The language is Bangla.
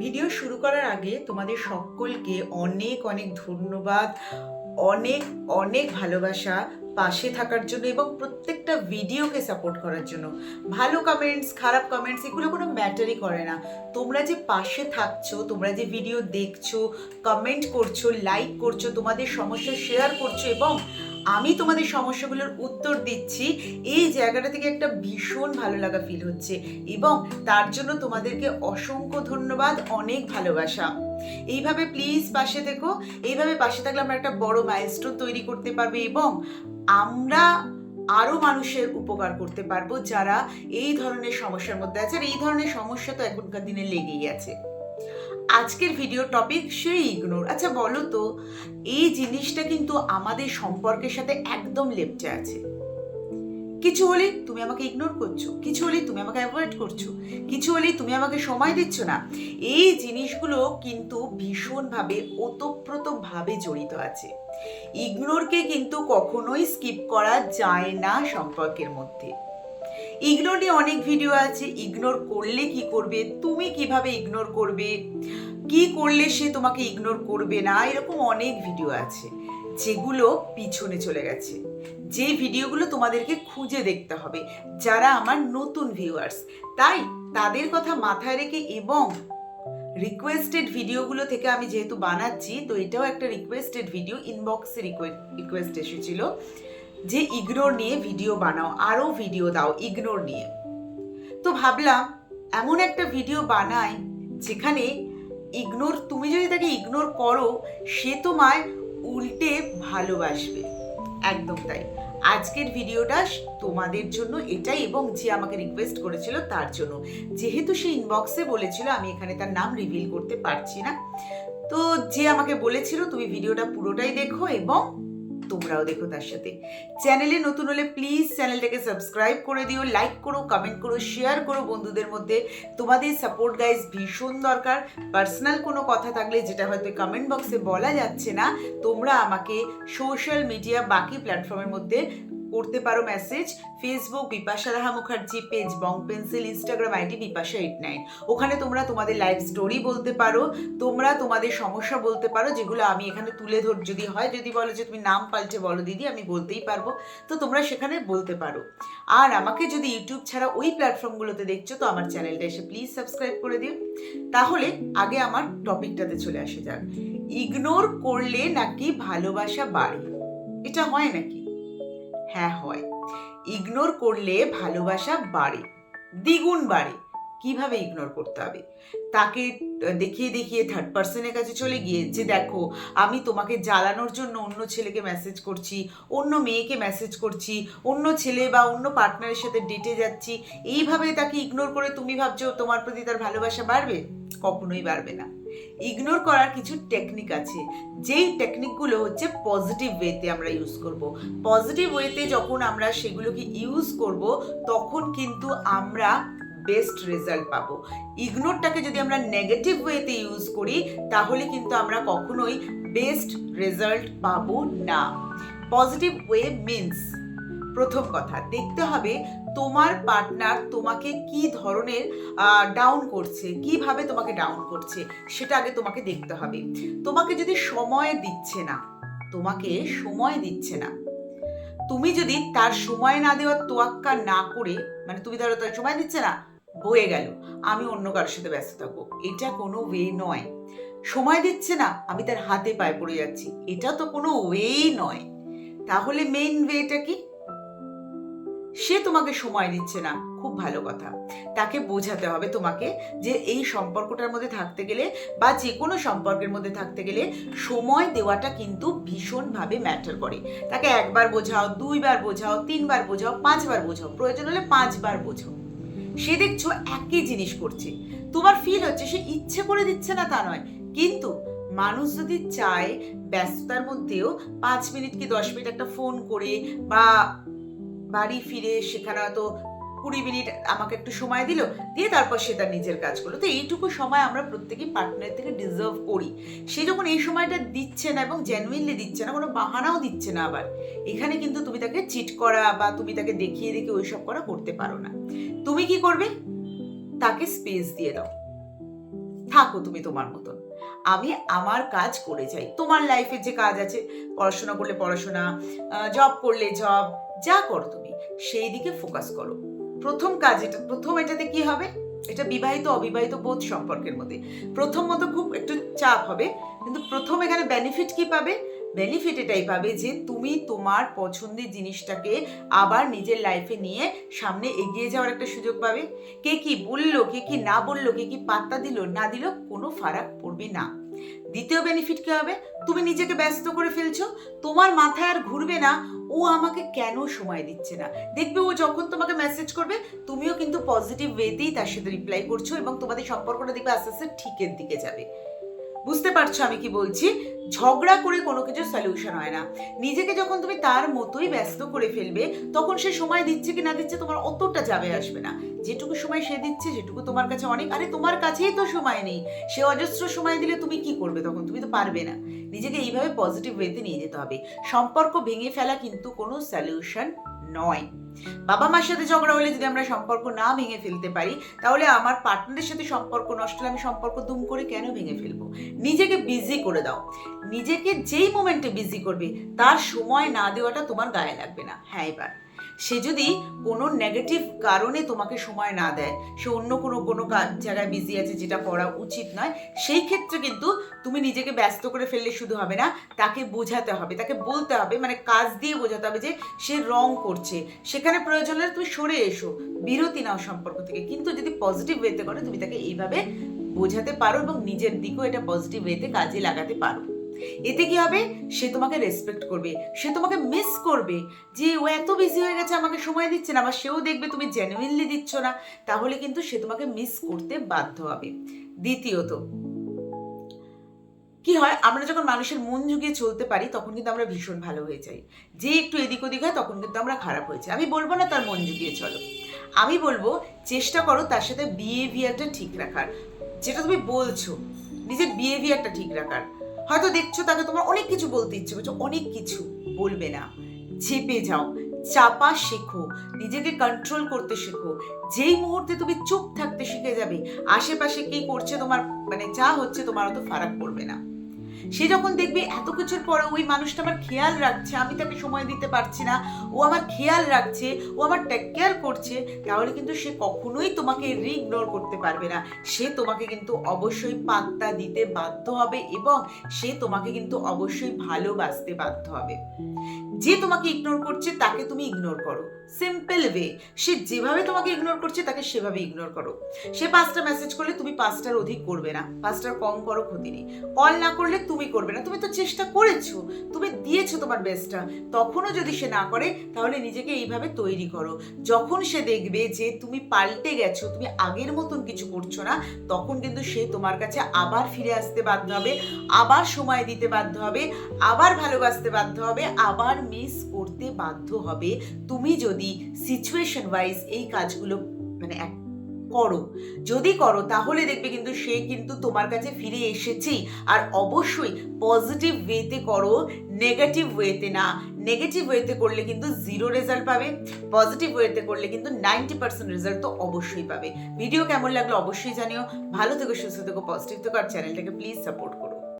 ভিডিও শুরু করার আগে তোমাদের সকলকে অনেক অনেক ধন্যবাদ, অনেক অনেক ভালোবাসা পাশে থাকার জন্য এবং প্রত্যেকটা ভিডিওকে সাপোর্ট করার জন্য। ভালো কমেন্টস খারাপ কমেন্টস এগুলো কোনো ম্যাটারই করে না। তোমরা যে পাশে থাকছো, তোমরা যে ভিডিও দেখছ কমেন্ট করছ লাইক করছ, তোমাদের সমস্যা শেয়ার করছ এবং আমি তোমাদের সমস্যাগুলোর উত্তর দিচ্ছি। এই জায়গাটা থেকে একটা ভীষণ ভালো লাগা ফিল হচ্ছে এবং তার জন্য তোমাদেরকে অসংখ্য ধন্যবাদ, অনেক ভালোবাসা। এইভাবে প্লিজ পাশে থেকো, এইভাবে পাশে থাকলে আমরা একটা বড় মাইলস্টোন তৈরি করতে পারবে এবং আমরা আরও মানুষের উপকার করতে পারব যারা এই ধরনের সমস্যার মধ্যে আছে। আর এই ধরনের সমস্যা তো এখনকার দিনে লেগেই আছে। আজকের ভিডিও টপিক সেই ইগনোর আচ্ছা বলো তো, এই জিনিসটা কিন্তু আমাদের সম্পর্কের সাথে একদম লেপটে আছে। কিছু হলে তুমি আমাকে ইগনোর করছ, কিছু হলে তুমি আমাকে অ্যাভয়েড করছ, কিছু হলে তুমি আমাকে সময় দিচ্ছ না। এই জিনিসগুলো কিন্তু ভীষণভাবে ওতপ্রোতভাবে জড়িত আছে। ইগনোরকে কিন্তু কখনোই স্কিপ করা যায় না সম্পর্কের মধ্যে। ইগনোর নিয়ে অনেক ভিডিও আছে ইগনোর করলে কি করবে? তুমি কীভাবে ইগনোর করবে? কি করলে সে তোমাকে ইগনোর করবে না? এরকম অনেক ভিডিও আছে, যেগুলো পিছনে চলে গেছে। যে ভিডিওগুলো তোমাদেরকে খুঁজে দেখতে হবে, যারা আমার নতুন ভিউয়ার্স তাই তাদের কথা মাথায় রেখে এবং রিকোয়েস্টেড ভিডিওগুলো থেকে আমি যেহেতু বানাচ্ছি, তো এটাও একটা রিকোয়েস্টেড ভিডিও ইনবক্সে রিকোয়েস্ট এসেছিল। যে ইগনোর নিয়ে ভিডিও বানাও, আরও ভিডিও দাও, ইগনোর নিয়ে। তো ভাবলাম, এমন একটা ভিডিও বানাই যেখানে ইগনোর, তুমি যদি তাকে ইগনোর করো, সে তোমায় উল্টে ভালোবাসবে। একদম তাই। আজকের ভিডিওটা তোমাদের জন্য এটাই এবং যে আমাকে রিকোয়েস্ট করেছিল তার জন্য। যেহেতু সে ইনবক্সে বলেছিল, আমি এখানে তার নাম রিভিল করতে পারছি না। তো যে আমাকে বলেছিল, তুমি ভিডিওটা পুরোটাই দেখো এবং তোমরাও দেখো তার সাথে। চ্যানেলে নতুন হলে প্লিজ চ্যানেলটাকে সাবস্ক্রাইব করে দিও লাইক করো কমেন্ট করো শেয়ার করো বন্ধুদের মধ্যে। তোমাদের সাপোর্ট গাইজ ভীষণ দরকার। পার্সোনাল কোনো কথা থাকলে যেটা হয়তো কমেন্ট বক্সে বলা যাচ্ছে না, তোমরা আমাকে সোশ্যাল মিডিয়া বাকি প্ল্যাটফর্মের মধ্যে করতে পারো message Facebook Bipasha Raha Mukherjee page Bong pencil Instagram ID Bipasha eight nine ওখানে তোমরা তোমাদের লাইফ স্টোরি বলতে পারো, তোমরা তোমাদের সমস্যা বলতে পারো, যেগুলো আমি এখানে তুলে ধর, যদি হয়, যদি বলো যে তুমি নাম পাল্টে বলো দিদি, আমি বলতেই পারব। তো তোমরা সেখানে বলতে পারো। আর আমাকে যদি ইউটিউব ছাড়া ওই প্ল্যাটফর্মগুলোতে দেখছ, তো আমার চ্যানেলটা এসে প্লিজ সাবস্ক্রাইব করে দিও। তাহলে আগে আমার টপিকটাতে চলে আসে যাক। ইগনোর করলে নাকি ভালোবাসা বাড়ে? এটা হয় নাকি? হ্যাঁ হয়। ইগনোর করলে ভালোবাসা বাড়ে, দ্বিগুণ বাড়ে। কীভাবে ইগনোর করতে হবে? তাকে দেখিয়ে দেখিয়ে থার্ড পার্সনের কাছে চলে গিয়ে যে দেখো, আমি তোমাকে জ্বালানোর জন্য অন্য ছেলেকে মেসেজ করছি, অন্য মেয়েকে মেসেজ করছি, অন্য ছেলে বা অন্য পার্টনারের সাথে ডেটে যাচ্ছি, এইভাবে তাকে ইগনোর করে তুমি ভাবছ তোমার প্রতি তার ভালোবাসা বাড়বে? কখনোই বাড়বে না। ইগনোর করার কিছু টেকনিক আছে। যেই টেকনিকগুলো হচ্ছে পজিটিভ ওয়েতে আমরা ইউজ করব। পজিটিভ ওয়েতে যখন আমরা সেগুলোকে ইউজ করব, তখন কিন্তু আমরা বেস্ট রেজাল্ট পাবো। ইগনোরটাকে যদি আমরা নেগেটিভ ওয়েতে ইউজ করি, তাহলে কিন্তু আমরা কখনোই বেস্ট রেজাল্ট পাবো না। পজিটিভ ওয়ে মিন্স প্রথম কথা, দেখতে হবে তোমার পার্টনার তোমাকে কি ধরনের ডাউন করছে, কীভাবে তোমাকে ডাউন করছে, সেটা আগে তোমাকে দেখতে হবে। তোমাকে যদি সময় দিচ্ছে না, তোমাকে সময় দিচ্ছে না, তুমি যদি তার সময় না দেওয়ার তোয়াক্কা না করে মানে তুমি ধরো তার সময় দিচ্ছে না, বয়ে গেল, আমি অন্য কারোর সাথে ব্যস্ত থাকব, এটা কোনো ওয়ে নয়। সময় দিচ্ছে না, আমি তার হাতে পায়ে পড়ে যাচ্ছি, এটা তো কোনো ওয়েই নয়। তাহলে মেইন ওয়েটা কি? সে তোমাকে সময় দিচ্ছে না। খুব ভালো কথা। তাকে বোঝাতে হবে তোমাকে যে এই সম্পর্কটার মধ্যে থাকতে গেলে বা যে কোনো সম্পর্কের মধ্যে থাকতে গেলে সময় দেওয়াটা কিন্তু ভীষণভাবে ম্যাটার করে। তাকে একবার বোঝাও, দুইবার বোঝাও, তিনবার বোঝাও, পাঁচবার বোঝাও, প্রয়োজন হলে পাঁচবার বোঝাও। সে দেখছ একই জিনিস করছে। তোমার ফিল হচ্ছে সে ইচ্ছে করে দিচ্ছে না তা নয়। কিন্তু মানুষ যদি চায় ব্যস্ততার মধ্যেও পাঁচ মিনিট কি দশ মিনিট একটা ফোন করে বা বাড়ি ফিরে সেখানে হয়তো কুড়ি মিনিট আমাকে একটু সময় দিল, দিয়ে তারপর সে তার নিজের কাজ করল। তো এইটুকু সময় আমরা প্রত্যেকেই পার্টনার থেকে ডিজার্ভ করি। সে যখন এই সময়টা দিচ্ছে না এবং জেনুইনলি দিচ্ছে না, কোনো বাহানাও দিচ্ছে না আবার, এখানে কিন্তু তুমি তাকে চিট করা বা তুমি তাকে দেখিয়ে দেখে ওইসব করা করতে পারো না। তুমি কি করবে? তাকে স্পেস দিয়ে দাও। থাকো তুমি তোমার মতন। আমি আমার কাজ করে যাই। তোমার লাইফে যে কাজ আছে, পড়াশোনা করলে পড়াশোনা জব করলে জব যা করো তুমি, সেই দিকে ফোকাস করো। প্রথম কাজ এটা, প্রথম এটাতে কি হবে? এটা বিবাহিত, অবিবাহিত বোধ সম্পর্কের মধ্যে। প্রথম মতো খুব একটু চাপ হবে, কিন্তু প্রথম এখানে বেনিফিট কি পাবে? বেনিফিট এটাই পাবে যে তুমি তোমার পছন্দের জিনিসটাকে আবার নিজের লাইফে নিয়ে সামনে এগিয়ে যাওয়ার একটা সুযোগ পাবে। কে কি বলল, কে কি না বলল, কে কি পাত্তা দিল, না দিল কোনো ফারাক পড়বে না। দ্বিতীয় বেনিফিট কি হবে? তুমি নিজেকে ব্যস্ত করে ফেলছো, তোমার মাথায় আর ঘুরবে না, ও আমাকে কেন সময় দিচ্ছে না? দেখবে ও যখন তোমাকে মেসেজ করবে, তুমিও কিন্তু পজিটিভ ওয়েতেই তার সাথে রিপ্লাই করছ এবং তোমাদের সম্পর্কটা দেখবে আস্তে আস্তে ঠিকের দিকে যাবে। বুঝতে পারছ আমি কি বলছি? ঝগড়া করে কোনো কিছু সলিউশন হয় না। নিজেকে যখন তুমি তার মতোই ব্যস্ত করে ফেলবে, তখন সে সময় দিচ্ছে কি না দিচ্ছে তোমার অতটা যাবে আসবে না। যেটুকু সময় সে দিচ্ছে যেটুকু তোমার কাছে অনেক আরে তোমার কাছেই তো সময় নেই। সে অজস্র সময় দিলে তুমি কি করবে তখন? তুমি তো পারবে না। নিজেকে এইভাবে পজিটিভ ওয়েতে নিয়ে যেতে হবে। সম্পর্ক ভেঙে ফেলা কিন্তু কোনো সলিউশন নয়। বাবা মার সাথে ঝগড়া হলে যদি আমরা সম্পর্ক না ভেঙে ফেলতে পারি, তাহলে আমার পার্টনারের সাথে সম্পর্ক নষ্ট হলে আমি সম্পর্ক দুম করে কেন ভেঙে ফেলব? নিজেকে বিজি করে দাও। নিজেকে যেই মোমেন্টে বিজি করবে, তার সময় না দেওয়াটা তোমার গায়ে লাগবে না। হ্যাঁ এবার। সে যদি কোনো নেগেটিভ কারণে তোমাকে সময় না দেয়, সে অন্য কোনো কোনো জায়গায় বিজি আছে যেটা পড়া উচিত নয়, সেই ক্ষেত্রে কিন্তু তুমি নিজেকে ব্যস্ত করে ফেললে শুধু হবে না, তাকে বোঝাতে হবে, তাকে বলতে হবে মানে কাজ দিয়ে বোঝাতে হবে যে সে রং করছে। সেখানে প্রয়োজন হলে তুমি সরে এসো, বিরতি নাও সম্পর্ক থেকে। কিন্তু যদি পজিটিভ ওয়েতে করো, তুমি তাকে এইভাবে বোঝাতে পারো এবং নিজের দিকেও এটা পজিটিভ ওয়েতে কাজে লাগাতে পারো। এতে কি হবে? সে তোমাকে রেসপেক্ট করবে, সে তোমাকে মিস করবে। যে ও এত বিজি হয়ে গেছে, আমাকে সময় দিচ্ছে না, বা সেও দেখবে তুমি জেনুইনলি দিচ্ছ না, তাহলে কিন্তু সে তোমাকে মিস করতে বাধ্য হবে। দ্বিতীয়ত, কি হয়? আমরা যখন মানুষের মন জুগিয়ে চলতে পারি, তখন কিন্তু আমরা ভীষণ ভালো হয়ে যাই। যে একটু এদিক ওদিক হয়, তখন কিন্তু আমরা খারাপ হয়ে যাই। আমি বলব না তার মন জুগিয়ে চলো। আমি বলব, চেষ্টা করো তার সাথে বিহেভিয়ারটা ঠিক রাখার। যেটা তুমি বলছো, নিজের বিহেভিয়ারটা ঠিক রাখার। হয়তো দেখছ তাকে তোমার অনেক কিছু বলতে ইচ্ছে করছ, অনেক কিছু বলবে না। চেপে যাও, চাপা শেখো, নিজেকে কন্ট্রোল করতে শেখো। যেই মুহূর্তে তুমি চুপ থাকতে শিখে যাবে, আশেপাশে কি করছে তোমার মানে যা হচ্ছে তোমার অত ফারাক পড়বে না। সে যখন দেখবে এত কিছুর পরে ওই মানুষটা আমার খেয়াল রাখছে, আমি তাকে সময় দিতে পারছি না, ও আমার খেয়াল রাখছে, ও আমার টেক কেয়ার করছে, তাহলে কিন্তু সে কখনোই তোমাকে রিগনোর করতে পারবে না। সে তোমাকে কিন্তু অবশ্যই পাত্তা দিতে বাধ্য হবে এবং সে তোমাকে কিন্তু অবশ্যই ভালোবাসতে বাধ্য হবে। যে তোমাকে ইগনোর করছে, তাকে তুমি ইগনোর করো। সিম্পল ওয়ে সে যেভাবে তোমাকে ইগনোর করছে, তাকে সেভাবে ইগনোর করো। সে পাঁচটা মেসেজ করলে তুমি পাঁচটার অধিক করবে না। পাঁচটার কম করো ক্ষতি নেই। কল না করলে তুমি করবে না, তুমি তো চেষ্টা করেছ, তুমি দিয়েছ তোমার বেস্টটা তখনও যদি সে না করে, তাহলে নিজেকে এইভাবে তৈরি করো। যখন সে দেখবে যে তুমি পাল্টে গেছো, তুমি আগের মতন কিছু করছ না, তখন কিন্তু সে তোমার কাছে আবার ফিরে আসতে বাধ্য হবে, আবার সময় দিতে বাধ্য হবে, আবার ভালোবাসতে বাধ্য হবে, আবার মিস করতে বাধ্য হবে। তুমি যদি সিচুয়েশন ওয়াইজ এই কাজগুলো মানে করো। যদি করো, তাহলে দেখবে কিন্তু সে কিন্তু তোমার কাছে ফিরে এসেছেই। আর অবশ্যই পজিটিভ ওয়েতে করো নেগেটিভ ওয়েতে না। নেগেটিভ ওয়েতে করলে কিন্তু জিরো রেজাল্ট পাবে। পজিটিভ ওয়েতে করলে কিন্তু নাইনটি পার্সেন্ট রেজাল্ট তো অবশ্যই পাবে। ভিডিও কেমন লাগল অবশ্যই জানিও। ভালো থেকো, সুস্থ থেকো পজিটিভ থেকো। আর চ্যানেলটাকে প্লিজ সাপোর্ট